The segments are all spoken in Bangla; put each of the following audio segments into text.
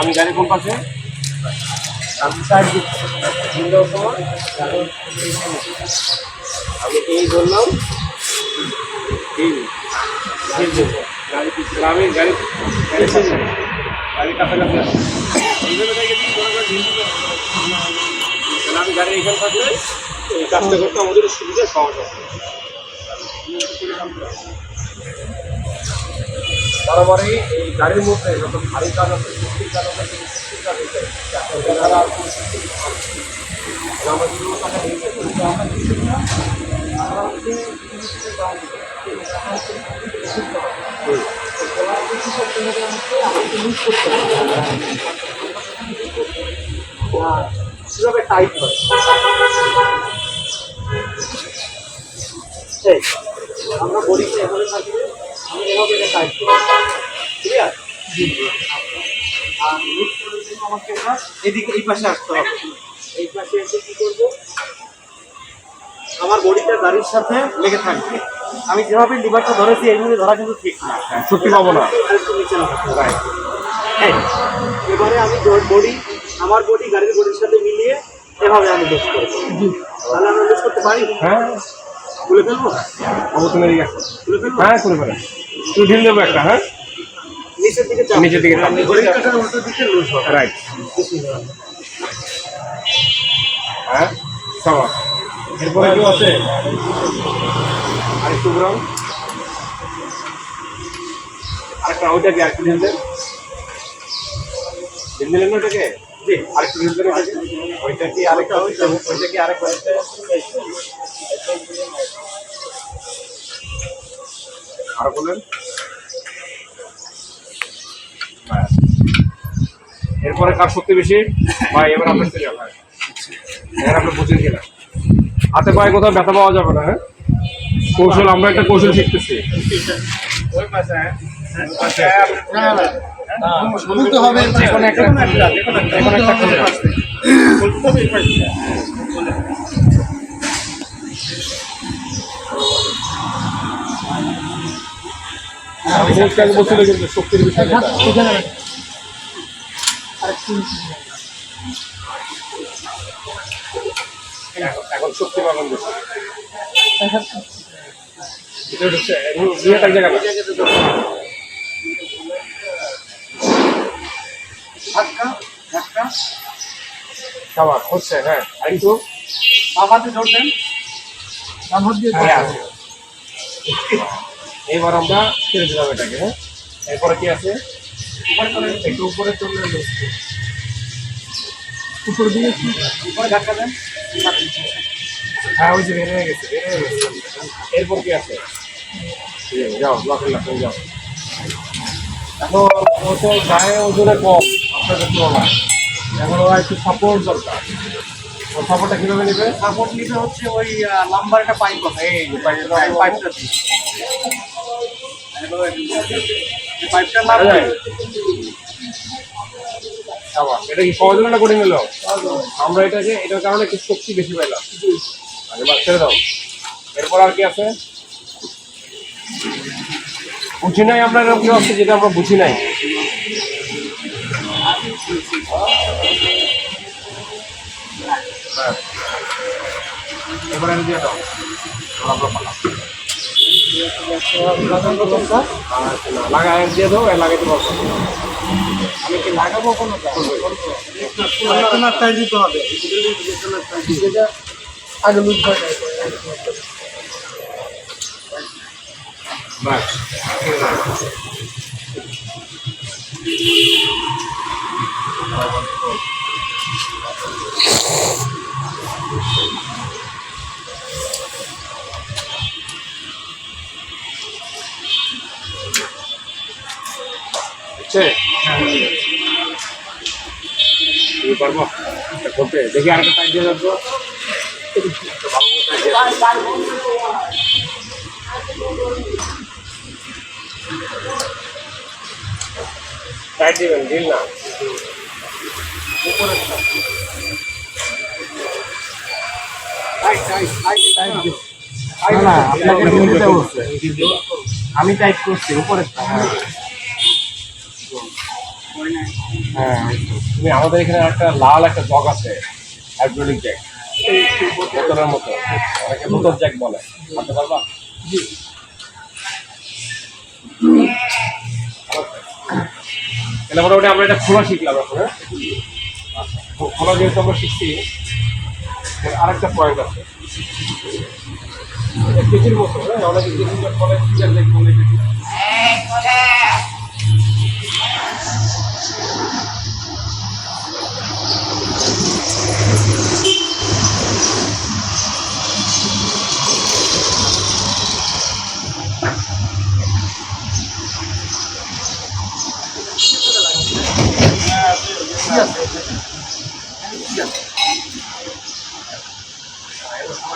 আমি গাড়ি কোন পাশে? আমি সাইড আমি এই ধরলাম। এই গাড়ি গাড়ি গাড়ি কাছাকাছি আমি গাড়ি এখানে থাকলে কাজটা করতে আমাদের সুবিধা সহজ হবে। বরাবরই এই গাড়ির মধ্যে যত ভারী কাজ আছে শক্তির কাজ আছে শক্তির কাজ। তাহলে আমরা আমরা হচ্ছে আমরা বডিতে এভাবে থাকবে এভাবে টাইট করি আর করার জন্য আমাকে এদিকে এই পাশে আসতে হবে এই পাশে এসে কি করব আমার বডিটা গাড়ির সাথে লেগে থাকবে। আমি যেভাবে লিভারটা ধরেছি এইভাবে ধরা কিন্তু ঠিক না। সত্যি পাবো না। এবারে আমি বডি আমার বডি গাড়ির বডির সাথে মিলিয়ে এভাবে আমি লুজ করব। তাহলে আমরা লুজ করতে পারি? হ্যাঁ। খুলে ফেলব? অবশ্যই এদিকে আসো। খুলে ফেলব? হ্যাঁ করে ফেলে। তুই ঢিল দেবো একটা হ্যাঁ? নিচের দিকে চাপ। নিচের দিকে চাপ। ঘড়ির কাঁটার উল্টো দিকে লুজ হবে। রাইট বিসমিল্লাহ। হ্যাঁ সবার এরপরে কেউ আছে? আরেকটু ঘুরাও। আরেকটা ওইটা কি আরেকটু ঢিল দেন। ঢিল দিলেন না ওটাকে? জি আরেকটু ঢিল দেন ওটাকে। ওইটা কি আরেকটা ওইটা ওইটা কি আরেকটা আরও বলেন? এরপরে কার শক্তি বেশি? ভাই এবার আপনার ভাই এবার আপনি বুঝেন কিনা হাতে পায়ে কোথাও ব্যথা পাওয়া যাবে না হ্যাঁ? কৌশল আমরা একটা কৌশল শিখতেছি। একটা মুখটাকে বলছিল কিন্তু শক্তির বিষয়। এখন- শক্তি পাবেন ধাক্কা খাবার হচ্ছে হ্যাঁ আর একটু বাম হাতে জোর দেন এবার আমরা ছেড়ে দিলাম এটাকে। হ্যাঁ এরপরে কি আছে? একটু উপরে চলে উপরে দিয়ে উপরে ধাক্কা দেন। হ্যাঁ ওই যে হয়ে গেছে, বের গেছে। এরপর কি আছে? যাও লাফে লাফে, যাও। এখন ও তো গায়ে ওজনে কম, আপনাদের তুলনায়। এখন ওরা একটু সাপোর্ট দরকার। সাপোর্টটা কীভাবে নেবে? সাপোর্ট নিতে হচ্ছে ওই লাম্বার একটা পাইপ আছে এই পাইপটা পাইপটা। এটা কি সহজ না কঠিন হলো? আমরা এটাকে এটার কারণে একটু শক্তি বেশি পাইলাম। আর এবার ছেড়ে দাও। এরপর আর কি আছে? বুঝি নাই আপনার এরকম কেউ আছে যেটা আমরা বুঝি নাই। এবার আমি দিয়ে দাও। না, লাগাই দিয়ে দাও লাগাইতে পারব। আমি কি লাগাবো কোনো টাই দিতে হবে। আগে লুজ হয় তুমি পারব করতে দেখি দিয়ে যাব টাইট দিয়ে ঢিল না। না, আপনাকে ঢিল বলছে। আমি টাইপ করছি উপরে হ্যাঁ তুমি আমাদের এখানে একটা লাল একটা জগ আছে হাইড্রোলিক জ্যাক বোতলের মতো। অনেকে বোতল জ্যাক বলে। আনতে পারবা? তাহলে মোটামুটি আমরা এটা খোলা শিখলাম এখন হ্যাঁ? আচ্ছা, খোলা যেহেতু আমরা শিখছি আরেকটা পয়েন্ট আছে। কেজির মতো হ্যাঁ অনেকে কেজির বলে ফিচার জ্যাক বলে কেজি।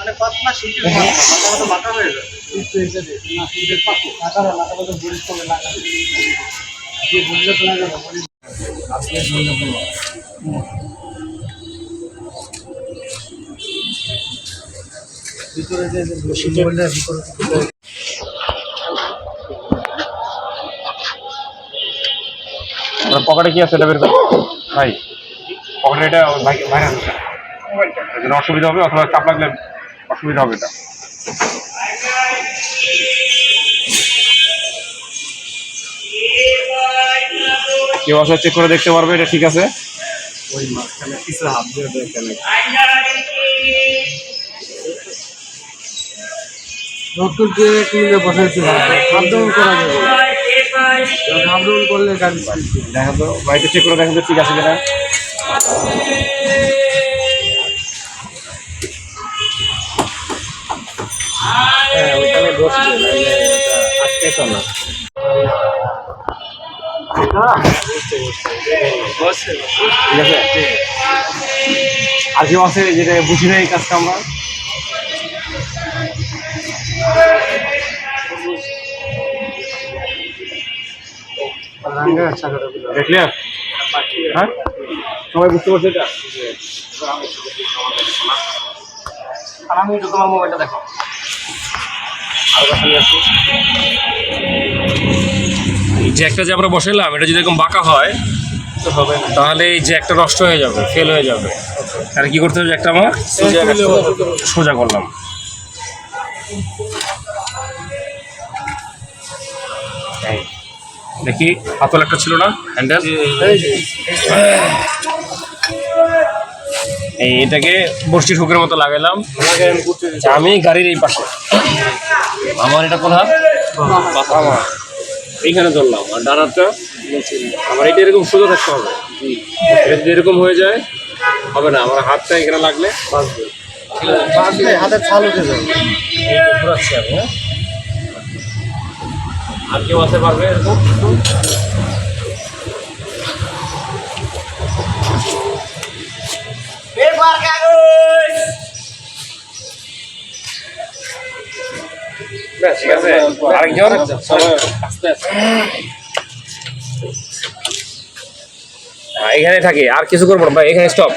মানে পাতলা শীতের মাথা মাথা হয়ে মাথা মাথা মাথা বলিস করে লাগা যে বললে তো লাগা বলিস আজকে বললে বলো ভিতরে যে ভিতরে আপনার পকেটে কি আছে এটা বের করুন? ভাই পকেটে এটা ভাই ভাই জন্য অসুবিধা হবে অথবা চাপ লাগলে অসুবিধা হবে এটা কেউ আসলে চেক করে দেখতে পারবে এটা ঠিক আছে? ওই মাঝখানে কিছু হাত দিয়ে দেখে ডক্টর করা যাবে করলে গাড়ি দেখেন তো বাড়িতে চেক করে দেখা তো ঠিক আছে কিনা। হ্যাঁ ওইখানে তো না। আর কেউ আছে? যেটা বুঝি না এই কাজটা আমরা। দেখলে হ্যাঁ? সবাই বুঝতে পারছে এটা? আর আমি তোমার মোবাইলটা দেখো। আর জ্যাকটা যে আমরা বসাইলাম, এটা যদি এরকম বাঁকা হয়, তাহলে এই জ্যাকটা নষ্ট হয়ে যাবে ফেল হয়ে যাবে। তাহলে কি করতে হবে জ্যাকটা আমার? সোজা করলাম। দেখি হাতল একটা ছিল না? হ্যান্ডেল? এই এটাকে বর্ষির হুকের মতো লাগাইলাম আমি গাড়ির এই পাশে। আমার এটা কোন হাত? এইখানে ধরলাম। আর ডান হাতটা আমার এটা এরকম সোজা থাকতে হবে। এটা যদি এরকম হয়ে যায় হবে না। আমার হাতটা এখানে লাগলে বাঁচবে। বাঁধলে হাতে ছাল উঠে যাবে। হ্যাঁ। আর কেউ আসতে পারবে এরকম? ঠিক আছে? আরেকজন? আস্তে হ্যাঁ, এখানে থাকি আর কিছু করব না। ভাই এখানে স্টপ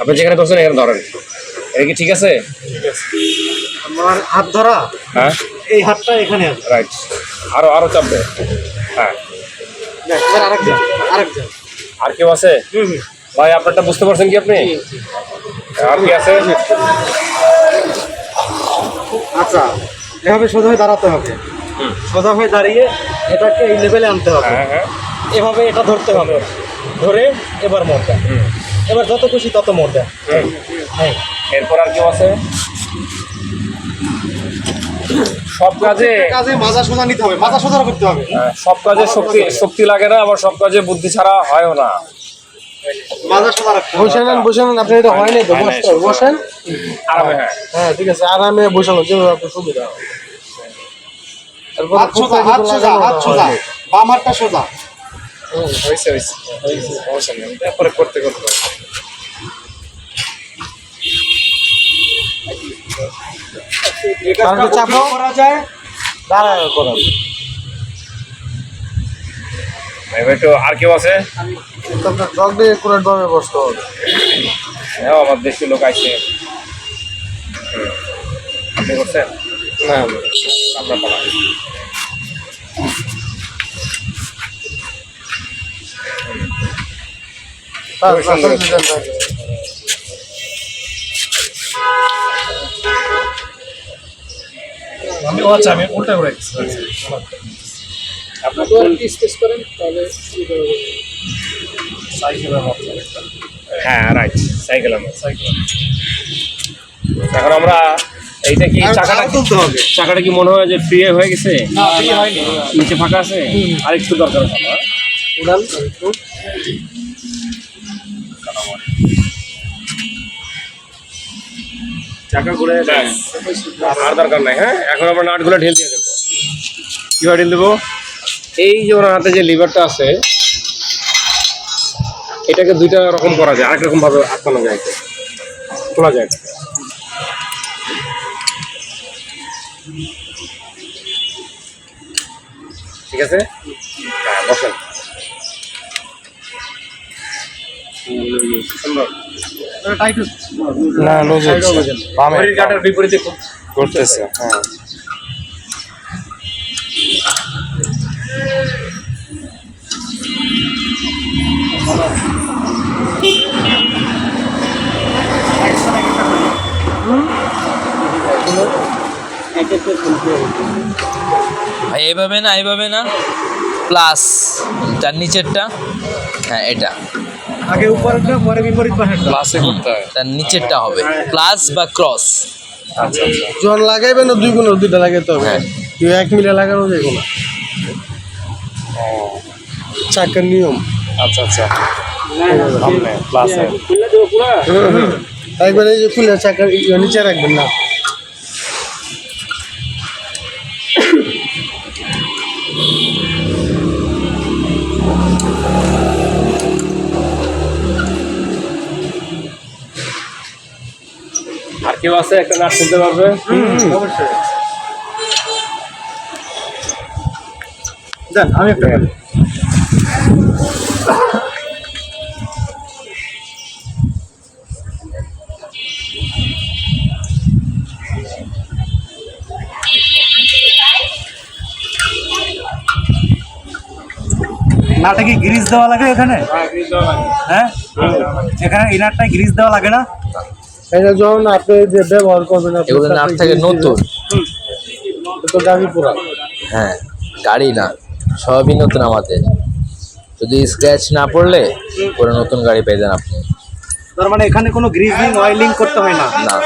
আপনি যেখানে ধরছেন এখানে ধরেন। এটা কি ঠিক আছে? আমার হাত ধরা? হ্যাঁ? এই হাতটা এখানে রাইট আরও আরও চাপবে হ্যাঁ। আরেকজন আরেকজন। আর কেউ আছে? ভাই আপনারটা বুঝতে পারছেন কি আপনি? আর কি আছে? আচ্ছা এভাবে সোজা হয়ে দাঁড়াতে হবে। সোজা হয়ে দাঁড়িয়ে এটাকে এই লেভেলে আনতে হবে। হ্যাঁ হ্যাঁ। এভাবে এটা ধরতে হবে। ধরে এবার মোড় দেন। হুম। এবার যত খুশি তত মোড় দেন। হুম। হ্যাঁ। এরপর আর কেউ আছে? সব কাজে কাজে মাজা সোজা নিতে হবে। মাজা সোজা করতে হবে। হ্যাঁ, সব কাজে শক্তি শক্তি লাগে না আবার সব কাজে বুদ্ধি ছাড়া হয়ও না মাজা সোজা রাখতে হবে বসে নেন বসে নেন আপনি এটা হয় নাই তো বসতে বসেন। আরামে হ্যাঁ। ঠিক আছে আরামে বসানো যেভাবে আপনার সুবিধা হাত সোজা হাত সোজা হাত সোজা। বাম হাতটা সোজা। হয়েছে হয়েছে হয়েছে সমস্যা নেই তারপরে করতে করতে। হবে। আর একটু চাপো? করা যায়? দাঁড়ায় করার এবার একটু আর কেউ আছে? তো আপনার ডগ দিয়ে একুরেট বসতে হবে। হ্যাঁ আমার লোক আপনি করছেন? না। আপনার পালা থাকে। আমি আচ্ছা আমি উল্টা করে আপনার স্পেস করেন? তাহলে হ্যাঁ রাইট সাইকেল এখন আমরা এইটা কি চাকাটা তুলতে হবে। চাকাটা কি মনে হয় যে ফ্রি হয়ে গেছে? না ফ্রি হয়নি। নিচে ফাঁকা আছে? আর একটু দরকার আছে আমার। উড়ান চাকা ঘুরে আর দরকার নাই হ্যাঁ? এখন আমরা নাটগুলো ঢেল দিয়ে দেবো। কীভাবে ঢেল দেবো? এই যে ওনার হাতে যে লিভারটা আছে এটাকে দুইটা রকম করা যায় আরেক রকম ভাবে আটকানো যায়। খোলা যায়। ঠিক আছে? হ্যাঁ বসেন। না লুজ বামে। কাঁটার বিপরীতে খুব করতেছে হ্যাঁ। এইভাবে না এইভাবে না। প্লাস তার নিচেরটা হ্যাঁ এটা। আগে উপরেরটা পরে বিপরীত পাশেরটা। ক্লাসে করতে হয়। তার নিচেরটা হবে। প্লাস বা ক্রস আচ্ছা আচ্ছা। জন লাগাইবেন না দুই গুণ দুইটা লাগাইতে হবে। হ্যাঁ। কেউ এক মিলে লাগানো যাবে না চাকার নিয়ম। আচ্ছা আচ্ছা। ক্লাসে একবার এই যে খুলে চাকার নিচে রাখবেন না। কেউ আছে? একটা নাচ শুনতে পারবে? আমি একটা। নাটা কি গ্রিজ দেওয়া লাগে এখানে হ্যাঁ এখানে ইনারটায় গ্রিজ দেওয়া লাগে না? এটা যখন আপনি যে ব্যবহার করবেন এগুলো তাতে থাকে নতুন। তো গাড়ি পুরা। হ্যাঁ গাড়ি না সবই নতুন আমাদের। যদি স্ক্র্যাচ না পড়লে পরে নতুন গাড়ি পেয়ে যান আপনি। তার মানে এখানে কোনো গ্রিজিং অয়েলিং করতে হয় না? না।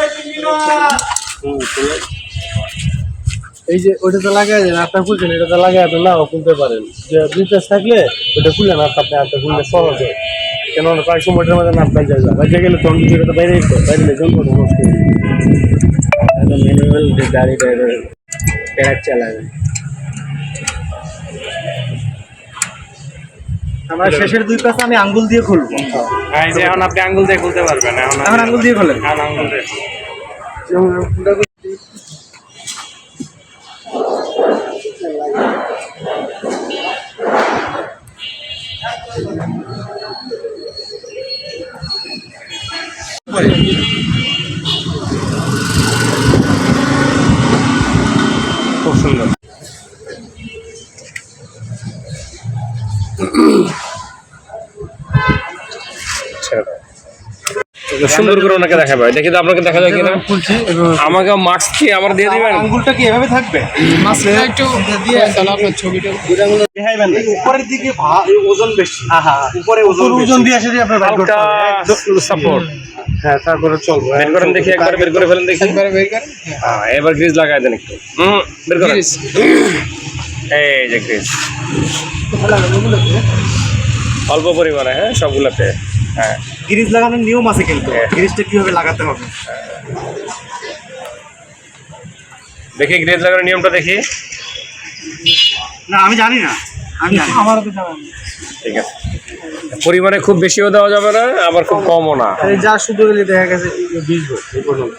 এই যে ওইটাতে লাগাই দেন আপনার খুলছেন এটাতে লাগাই আপনি নাও খুলতে পারেন। যে দুই পেজ থাকলে ওটা খুলে না আপনি আপনি খুললে সহজ হয়। কেন কয়েক সময়টার মধ্যে বাইরে যায় বাইরে গেলে তখন যদি এটা বাইরে বাইরে গেলে জল করে নষ্ট ম্যানুয়াল গাড়ি ড্রাইভার চালাবে। আমরা শেষের দুই পাশে আমি আঙ্গুল দিয়ে খুলবো। এই যে এখন আপনি আঙ্গুল দিয়ে খুলতে পারবেন এখন এখন আঙ্গুল দিয়ে খোলেন। এখন আঙ্গুল দিয়ে। খুব সুন্দর করে ওনাকে দেখাবে। দেখি তো আপনাকে দেখা যায় কিনা? আমাকে মাস্ক কি আমার দিয়ে দিবেন? আঙ্গুলটা কি এভাবে থাকবে? মাস্কটা একটু দিয়ে তাহলে আপনার ছবিটা দেখাইবেন? উপরের দিকে ওজন বেশি। উপরে ওজন ওজন দিয়ে দিয়ে আপনার বাইর করতে হবে। সাপোর্ট হ্যাঁ তারপরে চলবো। বের করেন দেখি একবার বের করে ফেলেন দেখি। একবার বের করেন? হ্যাঁ এবার গ্রিজ লাগাই দেন একটু। হুম বের করেন। এই যে গ্রিজ অল্প পরিমাণে হ্যাঁ সবগুলোতে। হ্যাঁ। গ্রিজ লাগানোর নিয়ম আছে কিন্তু। গ্রিজটা কীভাবে লাগাতে হবে? দেখি গ্রিজ লাগানোর নিয়মটা দেখি। না আমি জানি না। আমি জানি আমার তো জানা ঠিক আছে। পরিমাণে খুব বেশিও দেওয়া যাবে না আবার খুব কমও না। আর যা শুধু গেলে দেখা গেছে পর্যন্ত।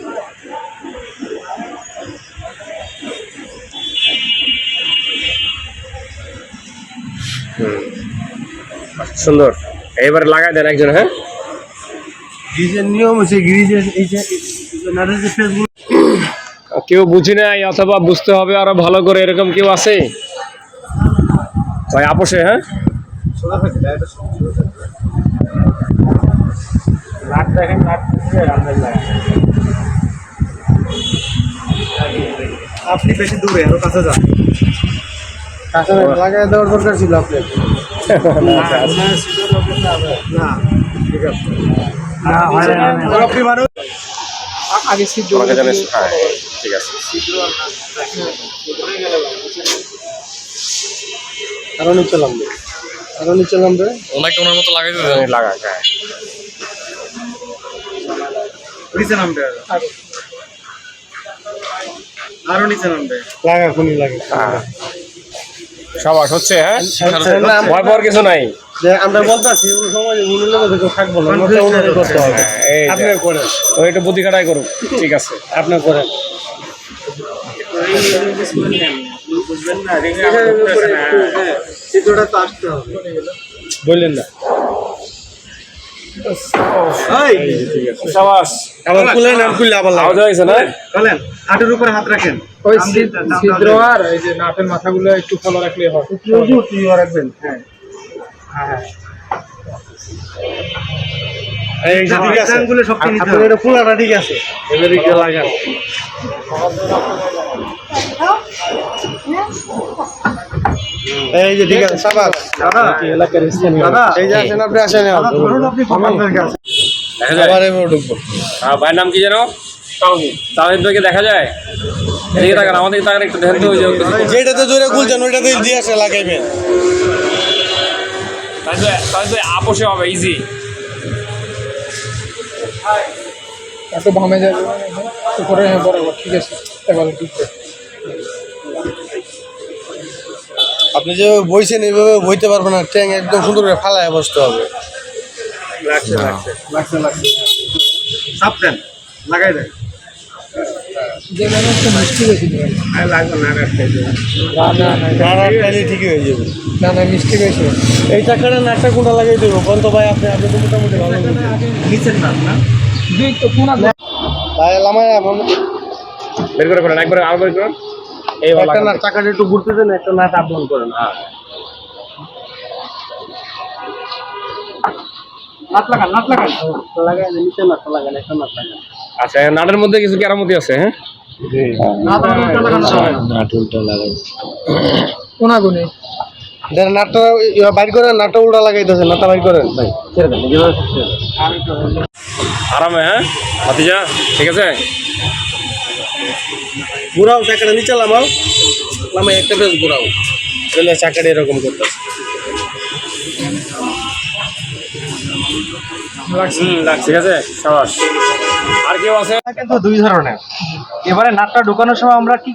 সুন্দর। এবার লাগাই দেন একজন হ্যাঁ? গ্রিজের নিয়ম হচ্ছে গ্রিজের এই যে যে ফেসবুক কেউ বুঝি নাই অথবা বুঝতে হবে আরও ভালো করে এরকম কেউ আছে? ভাই আপোষে হ্যাঁ? আপনি বেশি দূরে আরও কাছে যান। কাছে লাগাই দেওয়ার দরকার ছিল আপনার। না ঠিক আছে। আগে সিদ্ধ ঠিক আছে। আরও নিচে নামবে। আরও নিচে নামবে। ওনাকে ওনার মতো লাগাই লাগা হ্যাঁ। নিচে নামবে আরও। নিচে নামবে। লাগা কোনি লাগে হ্যাঁ। সবাস হচ্ছে হ্যাঁ? ভয় পাওয়ার কিছু নাই। যে আমরা বলতেছি ওই সময় থাকব না করতে হবে। হ্যাঁ। আপনি করেন। ও একটু বুদ্ধি খাটাই করুন ঠিক আছে। আপনি করেন। বললেন না সাবাস আবার খুলে নেন খুললে আবার আওয়াজ হয়েছে না বলেন হাটের উপরে হাত রাখেন। ওই ছিদ্র আর এই যে নাটের মাথাগুলো একটু ফলো রাখলে হয়। রাখবেন? হ্যাঁ। এই যে ঠিক আছে। আপনার এটা পুরাটা ঠিক আছে। এবারে কি লাগান এই যে ঠিক আছে সাবাস। দাদা এলাকার দাদা। এই যে আসেন আপনি আসেন আবার এবার ঢুকবো। হ্যাঁ, ভাইয়ের নাম কি জানো তাহিদ ভাইকে দেখা যায়? এদিকে তাকান আমাদেরকে তাকান একটু দেখেন তো ওই যেটাতে জোরে খুলছেন ওইটাতে দিয়ে আসে লাগাইবেন। আপোষে হবে ইজি এত ভামে যাবে করে হ্যাঁ বরাবর ঠিক আছে এবার ঠিক আছে আপনি যে বইছেন এইভাবে বইতে পারবেন না। ট্যাং একদম সুন্দর করে ফালায় বসতে হবে। লাগছে লাগছে লাগছে লাগছে চাপ দেন লাগাই দেন। এই টাকাটা নাটটা কোনটা লাগাই দেবো। কোন তো ভাই আপনি আপনি তো মোটামুটি ভালো নিচের নাট না? ভাই লামায় বের করে করেন একবার আর বের করেন। একটা। নাট টাকাটা একটু ঘুরতে দেন একটা নাট করেন। হ্যাঁ। আচ্ছা নাটের মধ্যে কিছু কেরামতি আছে হ্যাঁ? নাটটা বাইর করেন নাটটা উল্টা লাগাই দিয়েছেন নাটটা বাইর করেন। ভাই। ছেড়ে দেন। আরামে হ্যাঁ? ভাতিজা ঠিক আছে? ঘুরাও চাকাটা নিচে লামাও লামাই একটা বেশ ঘুরাও। তাহলে চাকাটা এরকম করতে ঠিক আছে? সাবাস। আর কেউ আছে? কিন্তু দুই ধরনের। এবারে নাটটা ঢুকানোর সময় আমরা কি